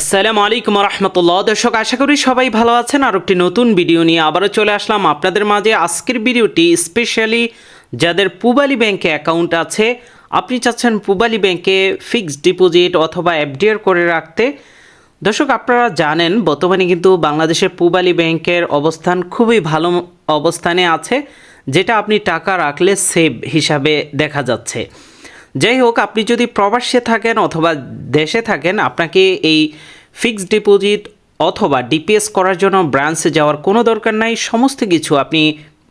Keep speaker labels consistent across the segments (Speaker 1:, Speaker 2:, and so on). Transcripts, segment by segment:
Speaker 1: আসসালামু আলাইকুম রহমতুল্লাহ দর্শক, আশা করি সবাই ভালো আছেন। আর একটি নতুন ভিডিও নিয়ে আবারও চলে আসলাম। আপনাদের মাঝে আজকের ভিডিওটি স্পেশালি যাদের পুবালি ব্যাংকে অ্যাকাউন্ট আছে, আপনি চাচ্ছেন পুবালি ব্যাংকে ফিক্সড ডিপোজিট অথবা এফডিআর করে রাখতে। দর্শক, আপনারা জানেন, বর্তমানে কিন্তু বাংলাদেশের পুবালি ব্যাংকের অবস্থান খুবই ভালো অবস্থানে আছে, যেটা আপনি টাকা রাখলে সেভ হিসাবে দেখা যাচ্ছে। যাই হোক, আপনি যদি প্রবাসে থাকেন অথবা দেশে থাকেন, আপনাকে এই ফিক্সড ডিপোজিট অথবা ডিপিএস করার জন্য ব্রাঞ্চে যাওয়ার কোনো দরকার নাই। সমস্ত কিছু আপনি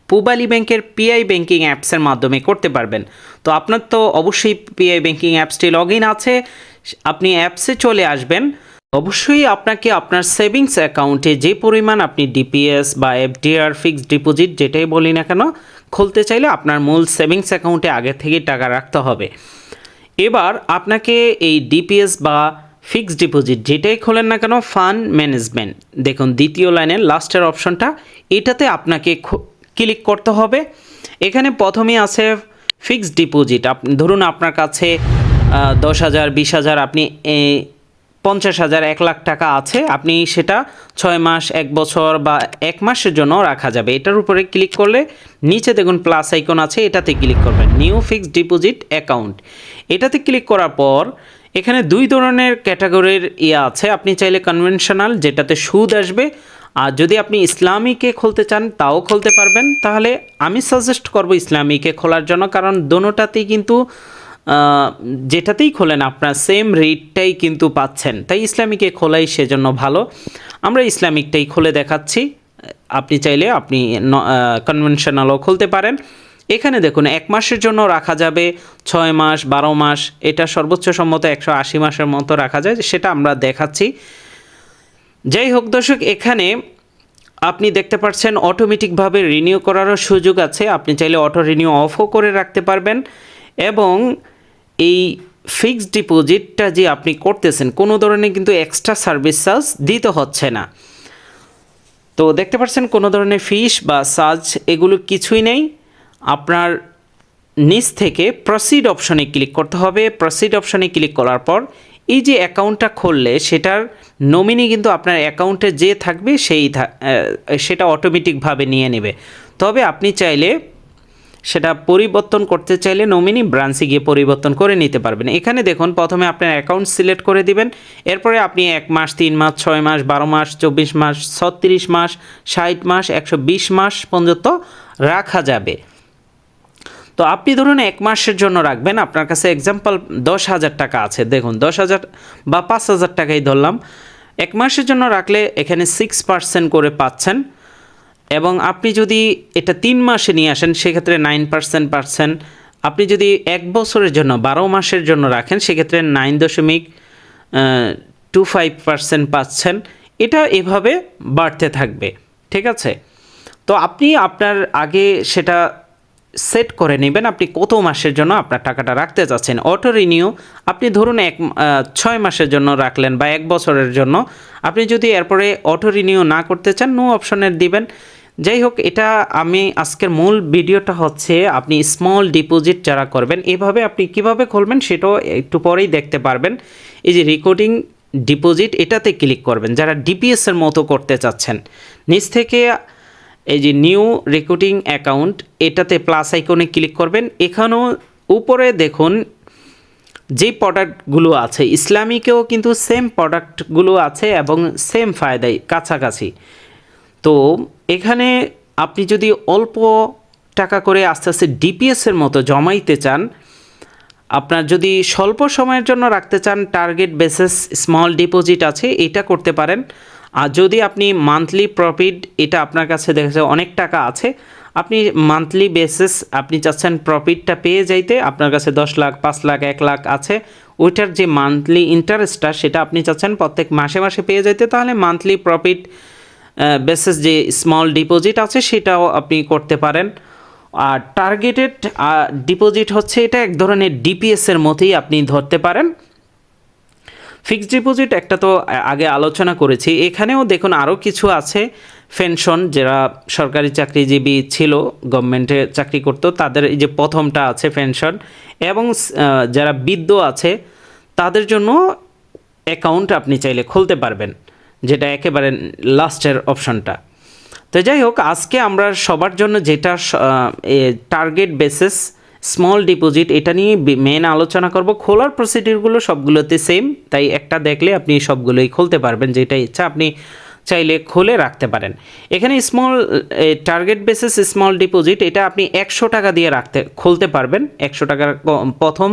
Speaker 1: পুবালি ব্যাংকের পিআই ব্যাংকিং অ্যাপসের মাধ্যমে করতে পারবেন। তো আপনার তো অবশ্যই পিআই ব্যাংকিং অ্যাপসটি লগ আছে। আপনি অ্যাপসে চলে আসবেন। অবশ্যই আপনাকে আপনার সেভিংস অ্যাকাউন্টে যে পরিমাণ আপনি ডিপিএস বা এফডিআর ফিক্সড ডিপোজিট যেটাই বলি না কেন, খুলতে চাইলে আপনার মূল সেভিংস অ্যাকাউন্টে আগে থেকে টাকা রাখতে হবে। এবার আপনাকে এই ডিপিএস বা ফিক্সড ডিপোজিট যেটাই খোলেন না কেন ফান্ড ম্যানেজমেন্ট দেখুন, দ্বিতীয় লাইনের লাস্টের অপশনটা, এটাতে আপনাকে ক্লিক করতে হবে। এখানে প্রথমে আছে ফিক্সড ডিপোজিট আপ ধরুন আপনার কাছে দশ হাজার, বিশ হাজার আপনি পঞ্চাশ হাজার এক লাখ টাকা আছে। আপনি সেটা ছয় মাস, এক বছর বা এক মাসের জন্য রাখা যাবে। এটার উপরে ক্লিক করলে নিচে দেখুন প্লাস আইকন আছে, এটাতে ক্লিক করবেন। নিউ ফিক্সড ডিপোজিট অ্যাকাউন্ট এটাতে ক্লিক করার পর এখানে দুই ধরনের ক্যাটাগরির ইয়ে আছে। আপনি চাইলে কনভেনশনাল যেটাতে সুদ আসবে, আর যদি আপনি ইসলামীকে খুলতে চান তাও খুলতে পারবেন। তাহলে আমি সাজেস্ট করব ইসলামীকে খোলার জন্য, কারণ দোনোটাতেই কিন্তু যেটাতেই খোলেন আপনার সেম রেটটাই কিন্তু পাচ্ছেন। তাই ইসলামিকে খোলাই সেজন্য ভালো। আমরা ইসলামিকটাই খুলে দেখাচ্ছি। আপনি চাইলে আপনি কনভেনশনালও খুলতে পারেন। এখানে দেখুন, এক মাসের জন্য রাখা যাবে, ছয় মাস, বারো মাস, এটা সর্বোচ্চ সম্মত একশো আশি মাসের মতো রাখা যায়, সেটা আমরা দেখাচ্ছি। যাই হোক দর্শক, এখানে আপনি দেখতে পাচ্ছেন অটোমেটিকভাবে রিনিউ করারও সুযোগ আছে। আপনি চাইলে অটো রিনিউ অফও করে রাখতে পারবেন। এবং এই ফিক্সড ডিপোজিটটা যে আপনি করতেছেন, কোনো ধরনের কিন্তু এক্সট্রা সার্ভিস চার্জ দিতে হচ্ছে না। তো দেখতে পাচ্ছেন, কোনো ধরনের ফিস বা চার্জ এগুলো কিছুই নেই। আপনার নিচ থেকে প্রসিড অপশনে ক্লিক করতে হবে। প্রসিড অপশনে ক্লিক করার পর এই যে অ্যাকাউন্টটা খুললে, সেটার নমিনি কিন্তু আপনার অ্যাকাউন্টে যে থাকবে, সেই সেটা অটোমেটিকভাবে নিয়ে নেবে। তবে আপনি চাইলে সেটা পরিবর্তন করতে চাইলে নমিনি ব্রাঞ্চে গিয়ে পরিবর্তন করে নিতে পারবেন। এখানে দেখুন, প্রথমে আপনার অ্যাকাউন্ট সিলেক্ট করে দিবেন। এরপরে আপনি এক মাস, তিন মাস, ছয় মাস, বারো মাস, চব্বিশ মাস, ছত্রিশ মাস, ষাট মাস, একশো বিশ মাস পর্যন্ত রাখা যাবে। তো আপনি ধরুন এক মাসের জন্য রাখবেন, আপনার কাছে এক্সাম্পল দশ হাজার টাকা আছে। দেখুন, দশ হাজার বা পাঁচ হাজার টাকাই ধরলাম। এক মাসের জন্য রাখলে এখানে সিক্স পার্সেন্ট করে পাচ্ছেন। এবং আপনি যদি এটা তিন মাসে নিয়ে আসেন, সেক্ষেত্রে নাইন পার্সেন্ট পাচ্ছেন আপনি যদি এক বছরের জন্য, বারো মাসের জন্য রাখেন, সেক্ষেত্রে নাইন দশমিক টু ফাইভ পার্সেন্ট পাচ্ছেন। এটা এভাবে বাড়তে থাকবে, ঠিক আছে? তো আপনি আপনার আগে সেটা সেট করে নেবেন, আপনি কত মাসের জন্য আপনার টাকাটা রাখতে চাচ্ছেন অটো রিনিউ, আপনি ধরুন এক ছয় মাসের জন্য রাখলেন বা এক বছরের জন্য। আপনি যদি এরপরে অটো রিনিউ না করতে চান নো অপশনের দিবেন। যাই হোক এটা আমি আজকের মূল ভিডিওটা হচ্ছে আপনি স্মল ডিপোজিট যারা করবেন, এভাবে আপনি কীভাবে খুলবেন সেটাও একটু পরেই দেখতে পারবেন। এই যে রেকর্ডিং ডিপোজিট এটাতে ক্লিক করবেন। যারা ডিপিএস এর মতো করতে চাচ্ছেন, নিচ থেকে এই যে নিউ রেকর্ডিং অ্যাকাউন্ট এটাতে প্লাস আইকনে ক্লিক করবেন। এখানেও উপরে দেখুন, যে প্রোডাক্টগুলো আছে, ইসলামিকেও কিন্তু সেম প্রোডাক্টগুলো আছে এবং সেম ফায়দাই কাছাকাছি। তো এখানে আপনি যদি অল্প টাকা করে আস্তে আস্তে ডিপিএসের মতো জমাইতে চান, আপনার যদি স্বল্প সময়ের জন্য রাখতে চান টার্গেট বেসেস স্মল ডিপোজিট আছে, এটা করতে পারেন। আর যদি আপনি মান্থলি প্রফিট এটা আপনার কাছে দেখা যায় অনেক টাকা আছে, আপনি মান্থলি বেসিস আপনি চাচ্ছেন প্রফিটটা পেয়ে যাইতে, আপনার কাছে দশ লাখ, পাঁচ লাখ, এক লাখ আছে, ওইটার যে মান্থলি ইন্টারেস্টটা সেটা আপনি চাচ্ছেন প্রত্যেক মাসে মাসে পেয়ে যাইতে, তাহলে মান্থলি প্রফিট বেসিস যে স্মল ডিপোজিট আছে, সেটাও আপনি করতে পারেন। আর টার্গেটেড ডিপোজিট হচ্ছে এটা এক ধরনের ডিপিএস এর মতোই আপনি ধরতে পারেন। ফিক্সড ডিপোজিট একটা তো আগে আলোচনা করেছি। এখানেও দেখুন আরও কিছু আছে। পেনশন যারা সরকারি চাকরিজীবী ছিল গভর্নমেন্টে চাকরি করতো, তাদের এই যে প্রথমটা আছে পেনশন এবং যারা বৃদ্ধ আছে, তাদের জন্য অ্যাকাউন্ট আপনি চাইলে খুলতে পারবেন। যেটা একেবারে লাস্টের অপশনটা। তো যাই হোক, আজকে আমরা সবার জন্য যেটা টার্গেট বেসিস স্মল ডিপোজিট এটা নিয়ে মেন আলোচনা করব। খোলার প্রসিডিউরগুলো সবগুলোতে সেম তাই একটা দেখলে আপনি সবগুলোই খুলতে পারবেন, যেটা ইচ্ছা আপনি চাইলে খুলে রাখতে পারেন। এখানে small target basis small deposit এটা আপনি একশো টাকা দিয়ে রাখতে, খুলতে পারবেন। একশো টাকার প্রথম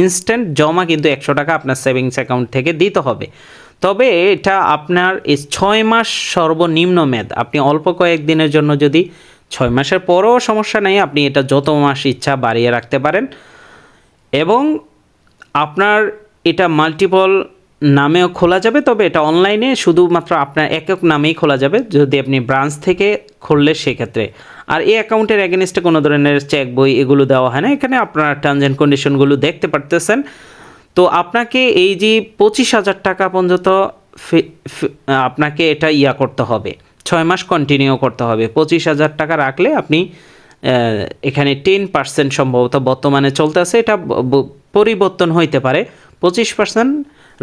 Speaker 1: ইনস্ট্যান্ট জমা কিন্তু একশো টাকা আপনার সেভিংস অ্যাকাউন্ট থেকে দিতে হবে। তবে এটা আপনার ছয় মাস সর্বনিম্ন মেয়াদ। আপনি অল্প কয়েকদিনের জন্য যদি ছয় মাসের পরেও সমস্যা নেই, আপনি এটা যত মাস ইচ্ছা বাড়িয়ে রাখতে পারেন। এবং আপনার এটা মাল্টিপল নামেও খোলা যাবে, তবে এটা অনলাইনে শুধুমাত্র আপনার একক নামেই খোলা যাবে, যদি আপনি ব্রাঞ্চ থেকে খুললে সেক্ষেত্রে। আর এই অ্যাকাউন্টের এগেনস্টে কোনো ধরনের চেক বই এগুলো দেওয়া হয় না। এখানে আপনার টার্মস অ্যান্ড কন্ডিশনগুলো দেখতে পারতেছেন। তো আপনাকে এই যে পঁচিশ হাজার টাকা পর্যন্ত আপনাকে এটা ইয়া করতে হবে, ছয় মাস কন্টিনিউ করতে হবে। পঁচিশ হাজার টাকা রাখলে আপনি এখানে টেন পার্সেন্ট সম্ভবত বর্তমানে চলতেছে, এটা পরিবর্তন হইতে পারে। পঁচিশ পার্সেন্ট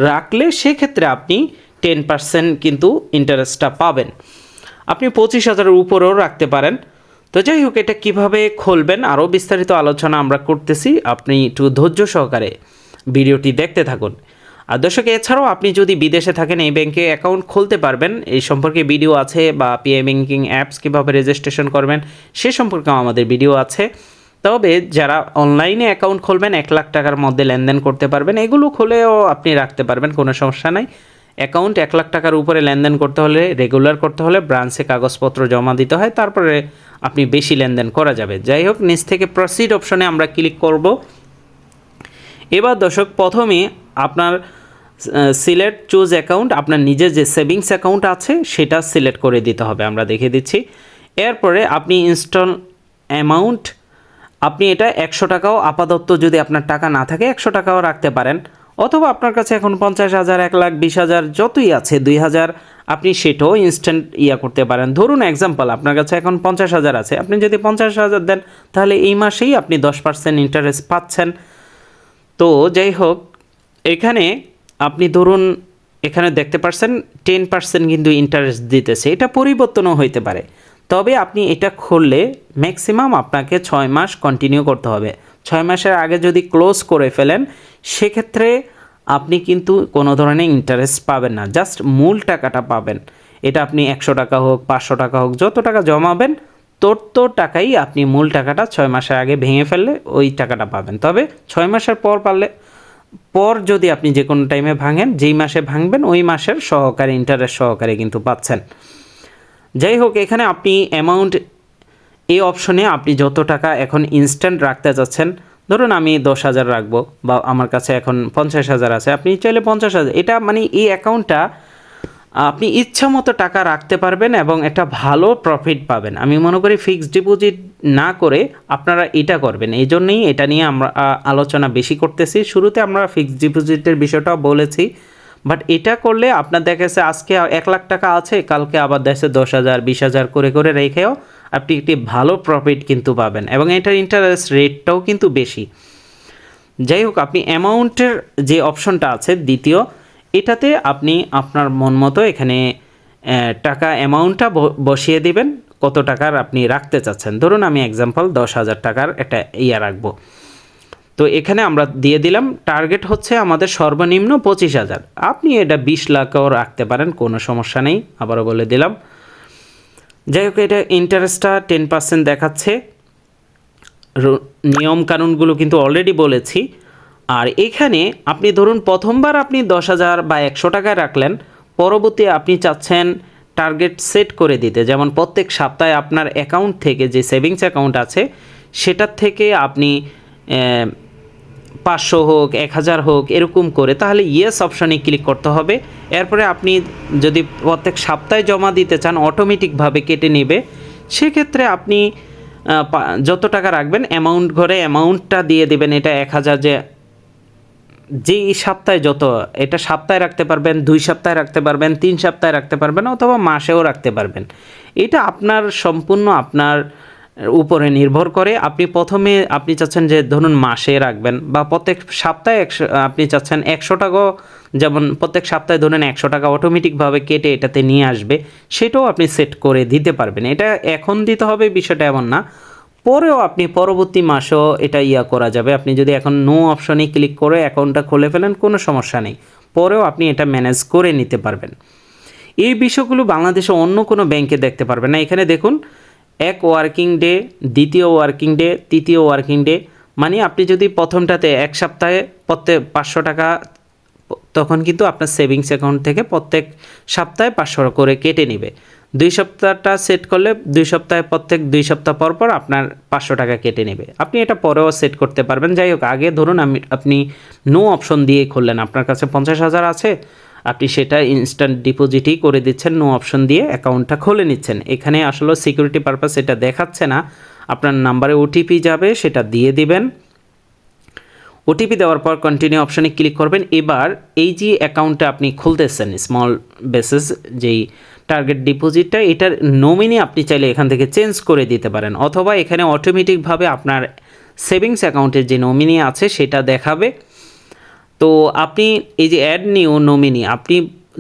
Speaker 1: রাখলে সেক্ষেত্রে আপনি টেন পার্সেন্ট কিন্তু ইন্টারেস্টটা পাবেন। আপনি পঁচিশ হাজারের উপরেও রাখতে পারেন। তো যাই হোক, এটা কীভাবে খুলবেন, আরও বিস্তারিত আলোচনা আমরা করতেছি। আপনি একটু ধৈর্য সহকারে ভিডিওটি দেখতে থাকুন। আর দর্শক, এছাড়াও আপনি যদি বিদেশে থাকেন, এই ব্যাংকে অ্যাকাউন্ট খুলতে পারবেন। এই সম্পর্কে ভিডিও আছে বা পিএ ব্যাংকিং অ্যাপস কীভাবে রেজিস্ট্রেশন করবেন, সে সম্পর্কেও আমাদের ভিডিও আছে। তবে যারা অনলাইনে অ্যাকাউন্ট খুলবেন, এক লাখ টাকার মধ্যে লেনদেন করতে পারবেন। এগুলো খুলেও আপনি রাখতে পারবেন, কোনো সমস্যা নাই। অ্যাকাউন্ট এক লাখ টাকার উপরে লেনদেন করতে হলে রেগুলার করতে হলে ব্রাঞ্চে কাগজপত্র জমা দিতে হয়। তারপরে আপনি বেশি লেনদেন করা যাবে। যাই হোক, নিচ থেকে প্রসিড অপশনে আমরা ক্লিক করব। এবার দর্শক প্রথমে আপনার সিলেক্ট চুজ অ্যাকাউন্ট, আপনার নিজের যে সেভিংস অ্যাকাউন্ট আছে, সেটা সিলেক্ট করে দিতে হবে, আমরা দেখে দিচ্ছি। এরপরে আপনি ইনস্টল অ্যামাউন্ট, আপনি এটা একশো টাকাও আপাতত যদি আপনার টাকা না থাকে, একশো টাকাও রাখতে পারেন। অথবা আপনার কাছে এখন পঞ্চাশ হাজার, এক লাখ, বিশ হাজার, যতই আছে, দুই হাজার, আপনি সেটাও ইনস্ট্যান্ট ইয়া করতে পারেন। ধরুন এক্সাম্পল আপনার কাছে এখন পঞ্চাশ হাজার আছে। আপনি যদি পঞ্চাশ হাজার দেন, তাহলে এই মাসেই আপনি দশ পার্সেন্ট ইন্টারেস্ট পাচ্ছেন। তো যাই হোক এখানে আপনি ধরুন, এখানে দেখতে পারছেন টেন পার্সেন্ট কিন্তু ইন্টারেস্ট দিতেছে। এটা পরিবর্তনও হইতে পারে। তবে আপনি এটা খুললে ম্যাক্সিমাম আপনাকে ছয় মাস কন্টিনিউ করতে হবে। ছয় মাসের আগে যদি ক্লোজ করে ফেলেন, সেক্ষেত্রে আপনি কিন্তু কোনো ধরনের ইন্টারেস্ট পাবেন না। জাস্ট মূল টাকাটা পাবেন। এটা আপনি একশো টাকা হোক, পাঁচশো টাকা হোক, যত টাকা জমাবেন তোর টাকাই আপনি মূল টাকাটা ছয় মাসের আগে ভেঙে ফেললে ওই টাকাটা পাবেন। তবে ছয় মাসের পর পারলে, পর যদি আপনি যে কোনো টাইমে ভাঙেন, যেই মাসে ভাঙবেন, ওই মাসের সহকারে ইন্টারেস্ট সহকারে কিন্তু পাচ্ছেন। যাই হোক, এখানে আপনি অ্যামাউন্ট এই অপশনে আপনি যত টাকা এখন ইনস্ট্যান্ট রাখতে চাচ্ছেন ধরুন আমি দশ হাজার রাখব বা আমার কাছে এখন পঞ্চাশ হাজার আছে, আপনি চাইলে পঞ্চাশ হাজার, এটা মানে এই অ্যাকাউন্টটা আপনি ইচ্ছা মতো টাকা রাখতে পারবেন এবং একটা ভালো প্রফিট পাবেন। আমি মনে করি ফিক্সড ডিপোজিট না করে আপনারা এটা করবেন। এই জন্যই এটা নিয়ে আমরা আলোচনা বেশি করতেছি। শুরুতে আমরা ফিক্সড ডিপোজিটের বিষয়টাও বলেছি। বাট এটা করলে আপনার দেখেছে আজকে এক লাখ টাকা আছে, কালকে আবার দেখছে দশ হাজার, বিশ হাজার করে করে রেখেও আপনি একটি ভালো প্রফিট কিন্তু পাবেন এবং এটার ইন্টারেস্ট রেটটাও কিন্তু বেশি। যাই হোক, আপনি অ্যামাউন্টের যে অপশনটা আছে, দ্বিতীয় এটাতে আপনি আপনার মন মতো এখানে টাকা অ্যামাউন্টটা বসিয়ে দিবেন, কত টাকার আপনি রাখতে চাচ্ছেন। ধরুন আমি এক্সাম্পল দশ হাজার টাকার একটা ইয়া রাখব। তো এখানে আমরা দিয়ে দিলাম টার্গেট হচ্ছে আমাদের সর্বনিম্ন পঁচিশ হাজার। আপনি এটা বিশ লাখও রাখতে পারেন, কোনো সমস্যা নেই, আবারও বলে দিলাম। যাই হোক, এটা ইন্টারেস্টটা টেন পার্সেন্ট দেখাচ্ছে। রু- নিয়ম কানুনগুলো কিন্তু অলরেডি বলেছি। আর এখানে আপনি ধরুন প্রথমবার আপনি দশ হাজার বা একশো টাকায় রাখলেন, পরবর্তী আপনি চাচ্ছেন টার্গেট সেট করে দিতে। যেমন প্রত্যেক সপ্তাহে আপনার অ্যাকাউন্ট থেকে যে সেভিংস অ্যাকাউন্ট আছে, সেটার থেকে আপনি পাঁচশো হোক, এক হাজার হোক, এরকম করে। তাহলে ইয়েস অপশানে ক্লিক করতে হবে। এরপরে আপনি যদি প্রত্যেক সপ্তাহে জমা দিতে চান অটোমেটিকভাবে কেটে নেবে। সেক্ষেত্রে আপনি যত টাকা রাখবেন অ্যামাউন্ট ঘরে অ্যামাউন্টটা দিয়ে দেবেন। এটা এক হাজার যে যেই সপ্তাহে যত, এটা সপ্তাহে রাখতে পারবেন, দুই সপ্তাহে রাখতে পারবেন, তিন সপ্তাহে রাখতে পারবেন অথবা মাসেও রাখতে পারবেন। এটা আপনার সম্পূর্ণ আপনার উপরে নির্ভর করে। আপনি প্রথমে আপনি চাচ্ছেন যে ধরুন মাসে রাখবেন বা প্রত্যেক সপ্তাহে একশো, আপনি চাচ্ছেন একশো টাকাও যেমন প্রত্যেক সপ্তাহে ধরুন একশো টাকা অটোমেটিকভাবে কেটে এটাতে নিয়ে আসবে, সেটাও আপনি সেট করে দিতে পারবেন। এটা এখন দিতে হবে, বিষয়টা এমন না। পরেও আপনি পরবর্তী মাসেও এটা ইয়া করা যাবে। আপনি যদি এখন নো অপশনে ক্লিক করে অ্যাকাউন্টটা খুলে ফেলেন, কোনো সমস্যা নেই। পরেও আপনি এটা ম্যানেজ করে নিতে পারবেন। এই বিষয়গুলো বাংলাদেশে অন্য কোনো ব্যাংকে দেখতে পারবেন না। এখানে দেখুন, এক ওয়ার্কিং ডে দ্বিতীয় ওয়ার্কিং ডে তৃতীয় ওয়ার্কিং ডে মানে আপনি যদি প্রথমটাতে এক সপ্তাহে প্রত্যেক পাঁচশো টাকা, তখন কিন্তু আপনার সেভিংস অ্যাকাউন্ট থেকে প্রত্যেক সপ্তাহে পাঁচশো করে কেটে নেবে। দুই সপ্তাহটা সেট করলে দুই সপ্তাহে প্রত্যেক দুই সপ্তাহ পর পর আপনার পাঁচশো টাকা কেটে নেবে। আপনি এটা পরেও সেট করতে পারবেন। যাই হোক, আগে ধরুন আমি, আপনি নো অপশন দিয়ে খুললেন। আপনার কাছে পঞ্চাশ হাজার আছে, আপনি সেটা ইনস্ট্যান্ট ডিপোজিটই করে দিচ্ছেন নো অপশন দিয়ে অ্যাকাউন্টটা খুলে নিচ্ছেন। এখানে আসলে সিকিউরিটি পারপাস এটা দেখাচ্ছে না। আপনার নাম্বারে ওটিপি যাবে, সেটা দিয়ে দিবেন। ওটিপি দেওয়ার পর কন্টিনিউ অপশানে ক্লিক করবেন। এবার এই যে অ্যাকাউন্টটা আপনি খুলতেছেন স্মল বেসিস যেই টার্গেট ডিপোজিটটা এটার নমিনি আপনি চাইলে এখান থেকে চেঞ্জ করে দিতে পারেন। অথবা এখানে অটোমেটিকভাবে আপনার সেভিংস অ্যাকাউন্টের যে নমিনি আছে, সেটা দেখাবে। তো আপনি এই যে অ্যাড নিউ নমিনি আপনি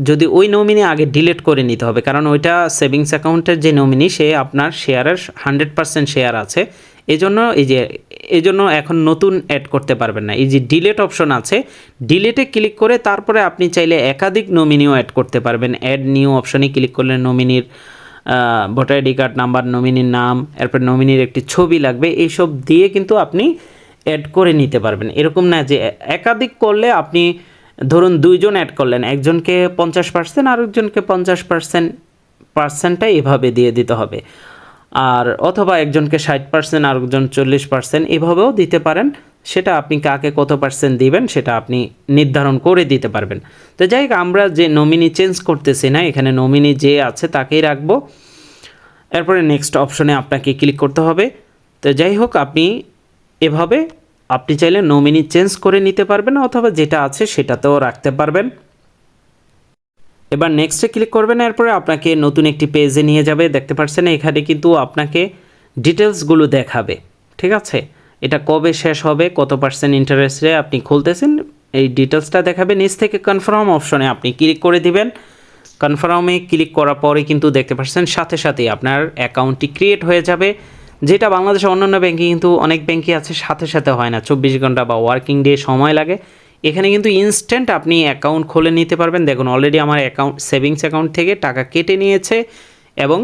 Speaker 1: যদি ওই নমিনি আগে ডিলিট করে নিতে হবে, কারণ ওইটা সেভিংস অ্যাকাউন্টের যে নমিনি সে আপনার শেয়ারের হান্ড্রেড পার্সেন্ট শেয়ার আছে। এজন্য এই যে এই জন্য এখন নতুন অ্যাড করতে পারবেন না। এই যে ডিলেট অপশন আছে ডিলেটে ক্লিক করে তারপরে আপনি চাইলে একাধিক নমিনিও অ্যাড করতে পারবেন। অ্যাড নিউ অপশনে ক্লিক করলে নমিনির ভোটার আইডি কার্ড নাম্বার নমিনির নাম, এরপর নমিনির একটি ছবি লাগবে। এইসব দিয়ে কিন্তু আপনি অ্যাড করে নিতে পারবেন। এরকম না যে একাধিক করলে আপনি ধরুন দুইজন অ্যাড করলেন, একজনকে পঞ্চাশ পার্সেন্ট আরেকজনকে পঞ্চাশ পার্সেন্ট পার্সেন্টটা এভাবে দিয়ে দিতে হবে। আর অথবা একজনকে ষাট পার্সেন্ট আরেকজন চল্লিশ পার্সেন্ট এভাবেও দিতে পারেন। সেটা আপনি কাকে কত পার্সেন্ট দিবেন সেটা আপনি নির্ধারণ করে দিতে পারবেন। তো যাই হোক, আমরা যে নমিনি চেঞ্জ করতেছি না, এখানে নমিনি যে আছে তাকেই রাখব। এরপরে নেক্সট অপশনে আপনাকে ক্লিক করতে হবে। তো যাই হোক, আপনি এভাবে, আপনি চাইলে নমিনি চেঞ্জ করে নিতে পারবেন অথবা যেটা আছে সেটাতেও রাখতে পারবেন। এবার নেক্সটে ক্লিক করবেন, এরপরে আপনাকে নতুন একটি পেজে নিয়ে যাবে। দেখতে পাচ্ছেন, এখানে কিন্তু আপনাকে ডিটেলসগুলো দেখাবে। ঠিক আছে? এটা কবে শেষ হবে, কত পার্সেন্ট ইন্টারেস্টে আপনি খুলতেছেন, এই ডিটেলসটা দেখাবে। নিচ থেকে কনফার্ম অপশনে আপনি ক্লিক করে দিবেন। কনফার্মে ক্লিক করার পরে কিন্তু দেখতে পাচ্ছেন, সাথে সাথেই আপনার অ্যাকাউন্টটি ক্রিয়েট হয়ে যাবে। যেটা বাংলাদেশের অন্যান্য ব্যাংকে কিন্তু অনেক ব্যাংকই আছে, সাথে সাথে হয় না। চব্বিশ ঘণ্টা বা ওয়ার্কিং ডে সময় লাগে। এখানে কিন্তু ইনস্ট্যান্ট আপনি অ্যাকাউন্ট খুলে নিতে পারবেন। দেখুন অলরেডি আমার অ্যাকাউন্ট সেভিংস অ্যাকাউন্ট থেকে টাকা কেটে নিয়েছে এবং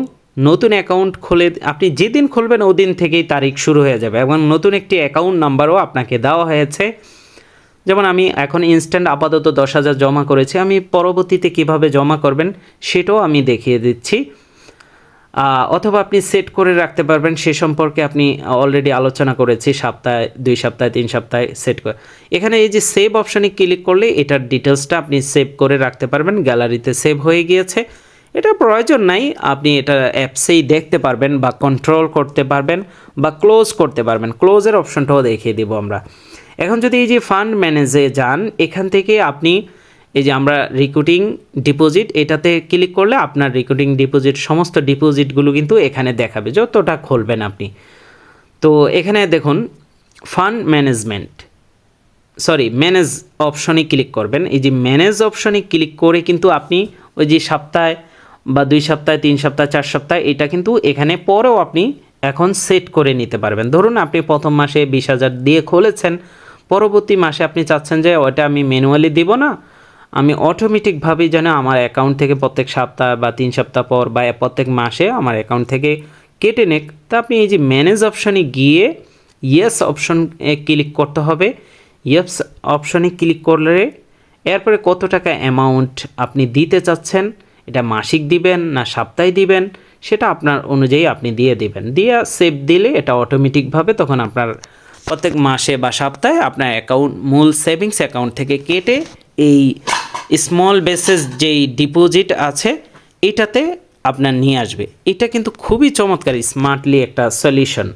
Speaker 1: নতুন অ্যাকাউন্ট খুলে, আপনি যেদিন খুলবেন ওদিন থেকেই তারিখ শুরু হয়ে যাবে এবং নতুন একটি অ্যাকাউন্ট নাম্বারও আপনাকে দেওয়া হয়েছে। যেমন আমি এখন ইনস্ট্যান্ট আপাতত দশ হাজার জমা করেছি। আমি পরবর্তীতে কীভাবে জমা করবেন সেটাও আমি দেখিয়ে দিচ্ছি। অথবা আপনি সেট করে রাখতে পারবেন, সে সম্পর্কে আপনি অলরেডি আলোচনা করেছি, সপ্তাহে, দুই সপ্তাহে, তিন সপ্তাহে সেট করে। এখানে এই যে সেভ অপশানে ক্লিক করলে এটার ডিটেলসটা আপনি সেভ করে রাখতে পারবেন গ্যালারিতে সেভ হয়ে গিয়েছে। এটা প্রয়োজন নাই, আপনি এটা অ্যাপসেই দেখতে পারবেন বা কন্ট্রোল করতে পারবেন বা ক্লোজ করতে পারবেন। ক্লোজের অপশনটাও দেখিয়ে দিব আমরা। এখন যদি এই যে ফান্ড ম্যানেজে যান, এখান থেকে আপনি এই যে আমরা রিক্রুটিং ডিপোজিট এটাতে ক্লিক করলে আপনার রিক্রুটিং ডিপোজিট সমস্ত ডিপোজিটগুলো কিন্তু এখানে দেখাবে যতটা খুলবেন আপনি। তো এখানে দেখুন ফান্ড ম্যানেজমেন্ট সরি ম্যানেজ অপশনে ক্লিক করবেন। এই যে ম্যানেজ অপশনে ক্লিক করে কিন্তু আপনি ওই যে সপ্তাহে বা দুই সপ্তাহে, তিন সপ্তাহ, চার সপ্তাহ, এটা কিন্তু এখানে পরেও আপনি এখন সেট করে নিতে পারবেন। ধরুন আপনি প্রথম মাসে বিশ হাজার দিয়ে খুলেছেন, পরবর্তী মাসে আপনি চাচ্ছেন যে ওটা আমি ম্যানুয়ালি দিব না আমি অটোমেটিকভাবেই যেন আমার অ্যাকাউন্ট থেকে প্রত্যেক সপ্তাহ বা তিন সপ্তাহ পর বা প্রত্যেক মাসে আমার অ্যাকাউন্ট থেকে কেটে নেক। তা আপনি এই যে ম্যানেজ অপশানে গিয়ে ইয়েস অপশন ক্লিক করতে হবে। ইয়েস অপশনে ক্লিক করলে এরপরে কত টাকা অ্যামাউন্ট আপনি দিতে চাচ্ছেন, এটা মাসিক দিবেন না সপ্তাহে দিবেন, সেটা আপনার অনুযায়ী আপনি দিয়ে দিবেন। দিয়ে সেভ দিলে এটা অটোমেটিকভাবে তখন আপনার প্রত্যেক মাসে বা সপ্তাহে আপনার অ্যাকাউন্ট মূল সেভিংস অ্যাকাউন্ট থেকে কেটে এই স্মল বেসেস যেই ডিপোজিট আছে, এটাতে আপনার নিয়ে আসবে। এটা কিন্তু খুবই চমৎকার স্মার্টলি একটা সলিউশন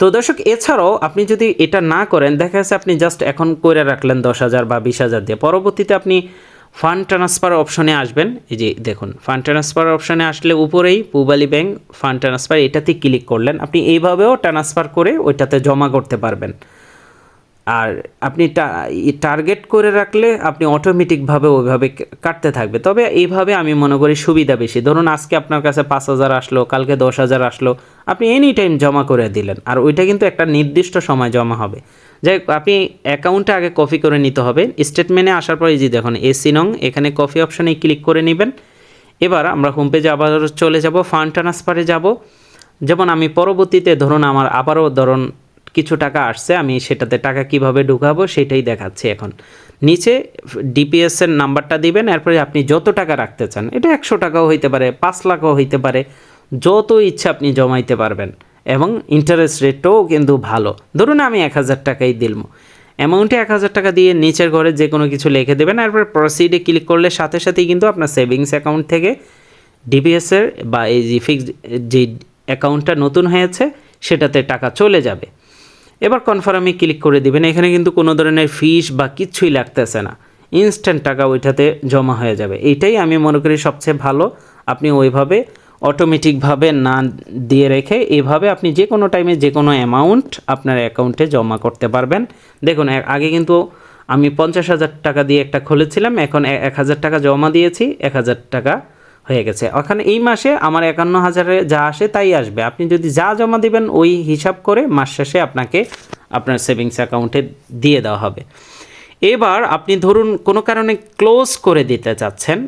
Speaker 1: তো দর্শক, এছাড়াও আপনি যদি এটা না করেন, দেখা যাচ্ছে আপনি জাস্ট এখন করে রাখলেন দশ হাজার বা বিশ হাজার দিয়ে। পরবর্তীতে আপনি ফান্ড ট্রান্সফার অপশনে আসবেন। এই যে দেখুন ফান্ড ট্রান্সফার অপশনে আসলে উপরেই পূবালী ব্যাংক ফান্ড ট্রান্সফার এটাতে ক্লিক করলেন। আপনি এইভাবেও ট্রান্সফার করে ওইটাতে জমা করতে পারবেন। আর আপনি টার্গেট করে রাখলে আপনি অটোমেটিকভাবে ওইভাবে কাটতে থাকবে। তবে এইভাবে আমি মনে করি সুবিধা বেশি। ধরুন, আজকে আপনার কাছে পাঁচ হাজার আসলো, কালকে দশ হাজার আসলো। আপনি এনি টাইম জমা করে দিলেন। আর ওইটা কিন্তু একটা নির্দিষ্ট সময় জমা হবে। যাই আপনি অ্যাকাউন্টে আগে কপি করে নিতে হবে। স্টেটমেন্টে আসার পরে এই যে দেখুন এসি নং, এখানে কপি অপশানে ক্লিক করে নেবেন। এবার আমরা হোম পেজে আবার চলে যাব ফান্ড ট্রান্সফারে যাব। যেমন আমি পরবর্তীতে ধরুন আমার আবারও ধরুন কিছু টাকা আসছে, আমি সেটাতে টাকা কীভাবে ঢুকাবো সেটাই দেখাচ্ছি এখন। নিচে ডিপিএসের নাম্বারটা দিবেন, এরপরে আপনি যত টাকা রাখতে চান, এটা একশো টাকাও হইতে পারে, পাঁচ লাখও হইতে পারে, যত ইচ্ছা আপনি জমাইতে পারবেন। এবং ইন্টারেস্ট রেটটাও কিন্তু ভালো। ধরুন আমি এক হাজার টাকাই দিলম। অ্যামাউন্টে এক হাজার টাকা দিয়ে নিচের ঘরে যে কোনো কিছু লিখে দেবেন এরপর প্রসিডে ক্লিক করলে সাথে সাথেই কিন্তু আপনার সেভিংস অ্যাকাউন্ট থেকে ডিপিএসের বা এই যে ফিক্সড যে অ্যাকাউন্টটা নতুন হয়েছে, সেটাতে টাকা চলে যাবে। এবার কনফার্মে ক্লিক করে দিবেন। এখানে কিন্তু কোনো ধরনের ফিস বা কিচ্ছুই লাগতেছে না। ইনস্ট্যান্ট টাকা ওইটাতে জমা হয়ে যাবে। এইটাই আমি মনে করি সবচেয়ে ভালো। আপনি ওইভাবে অটোমেটিকভাবে না দিয়ে রেখে এইভাবে আপনি যে কোনো টাইমে যে কোনো অ্যামাউন্ট আপনার অ্যাকাউন্টে জমা করতে পারবেন। দেখুন আগে কিন্তু আমি পঞ্চাশ হাজার টাকা দিয়ে একটা খুলেছিলাম, এখন এক হাজার টাকা জমা দিয়েছি, এক হাজার টাকা হয়ে গেছে। ওখানে এই মাসে আমার একান্ন হাজারে যা আসে তাই আসবে। আপনি যদি যা জমা দিবেন, ওই হিসাব করে মাস শেষে আপনাকে আপনার সেভিংস অ্যাকাউন্টে দিয়ে দেওয়া হবে। এবার আপনি ধরুন কোনো কারণে ক্লোজ করে দিতে চাচ্ছেন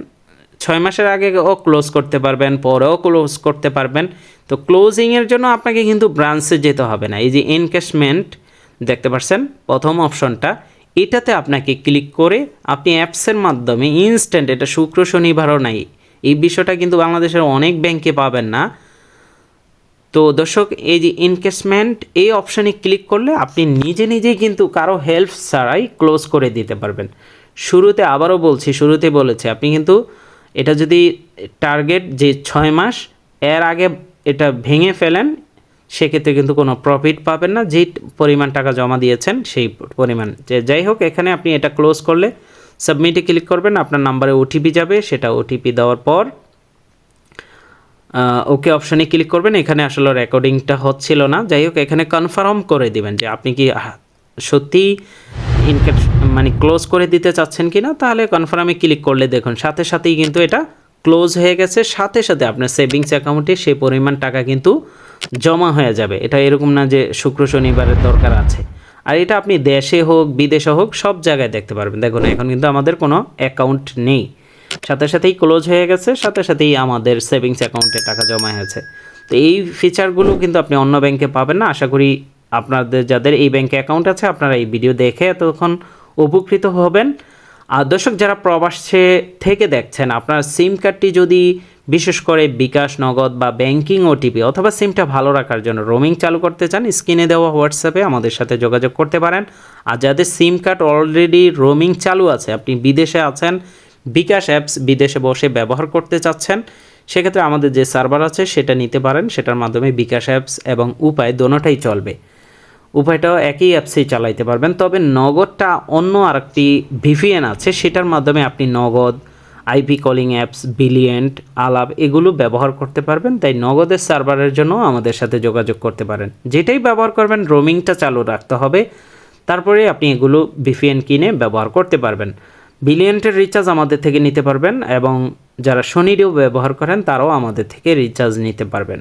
Speaker 1: ছয় মাসের আগে ও ক্লোজ করতে পারবেন পরেও ক্লোজ করতে পারবেন। তো ক্লোজিংয়ের জন্য আপনাকে কিন্তু ব্রাঞ্চে যেতে হবে না। এই যে এনক্যাশমেন্ট দেখতে পাচ্ছেন প্রথম অপশনটা এটাতে আপনাকে ক্লিক করে আপনি অ্যাপসের মাধ্যমে ইনস্ট্যান্ট এটা শুক্র, শনিবারও নাই। এই বিষয়টা কিন্তু বাংলাদেশের অনেক ব্যাংকে পাবেন না। তো দর্শক, এই যে ইনকেসমেন্ট এই অপশানে ক্লিক করলে আপনি নিজে নিজেই কিন্তু কারও হেল্প ছাড়াই ক্লোজ করে দিতে পারবেন। শুরুতে আবারও বলছি, শুরুতে বলেছি, আপনি কিন্তু এটা যদি টার্গেট যে ছয় মাস, এর আগে এটা ভেঙে ফেলেন, সেক্ষেত্রে কিন্তু কোনো প্রফিট পাবেন না। যেই পরিমাণ টাকা জমা দিয়েছেন, সেই পরিমাণ। যে যাই হোক, এখানে আপনি এটা ক্লোজ করলে সাবমিটে ক্লিক করবেন, আপনার নাম্বারে ওটিপি যাবে। সেটা ওটিপি দেওয়ার পর ওকে অপশানে ক্লিক করবেন। এখানে আসলে রেকর্ডিংটা হচ্ছিল না। যাই হোক, এখানে কনফার্ম করে দিবেন যে আপনি কি সত্যি ইনকেট মানে ক্লোজ করে দিতে চাচ্ছেন কি না তাহলে কনফার্মে ক্লিক করলে দেখুন, সাথে সাথেই কিন্তু এটা ক্লোজ হয়ে গেছে, সাথে সাথে আপনার সেভিংস অ্যাকাউন্টে সেই পরিমাণ টাকা কিন্তু জমা হয়ে যাবে। এটা এরকম না যে শুক্র শনিবারের দরকার আছে। আর এটা আপনি দেশে হোক, বিদেশে হোক, সব জায়গায় দেখতে পারবেন। দেখুন, এখন কিন্তু আমাদের কোনো অ্যাকাউন্ট নেই। সাথে সাথেই ক্লোজ হয়ে গেছে, সাথে সাথেই আমাদের সেভিংস অ্যাকাউন্টে টাকা জমা হয়েছে। তো এই ফিচারগুলো কিন্তু আপনি অন্য ব্যাংকে পাবেন না, আশা করি আপনাদের যাদের এই ব্যাংকে অ্যাকাউন্ট আছে, আপনারা এই ভিডিও দেখে এতক্ষণ উপকৃত হবেন। আর দর্শক, যারা প্রবাসে থেকে দেখছেন, আপনার সিম কার্ডটি যদি বিশেষ করে বিকাশ, নগদ বা ব্যাংকিং ওটিপি অথবা সিমটা ভালো রাখার জন্য রোমিং চালু করতে চান, স্ক্রিনে দেওয়া হোয়াটসঅ্যাপে আমাদের সাথে যোগাযোগ করতে পারেন। আর যাদের সিম কার্ড অলরেডি রোমিং চালু আছে, আপনি বিদেশে আছেন, বিকাশ অ্যাপস বিদেশে বসে ব্যবহার করতে চাচ্ছেন, সেক্ষেত্রে আমাদের যে সার্ভার আছে, সেটা নিতে পারেন। সেটার মাধ্যমে বিকাশ অ্যাপস এবং উপায়, দোনোটাই চলবে। উপায়টাও একই অ্যাপসেই চালাইতে পারবেন। তবে নগদটা অন্য আরেকটি ভিপিএন আছে, সেটার মাধ্যমে আপনি নগদ, আইপি কলিং অ্যাপস, বিলিয়েন্ট, আলাপ এগুলো ব্যবহার করতে পারবেন। তাই নগদের সার্ভারের জন্য আমাদের সাথে যোগাযোগ করতে পারেন। যেটাই ব্যবহার করবেন, রোমিংটা চালু রাখতে হবে। তারপরে আপনি এগুলো ভিপিএন কিনে ব্যবহার করতে পারবেন। বিলিয়েন্টের রিচার্জ আমাদের থেকে নিতে পারবেন এবং যারা শনিরেও ব্যবহার করেন, তারাও আমাদের থেকে রিচার্জ নিতে পারবেন।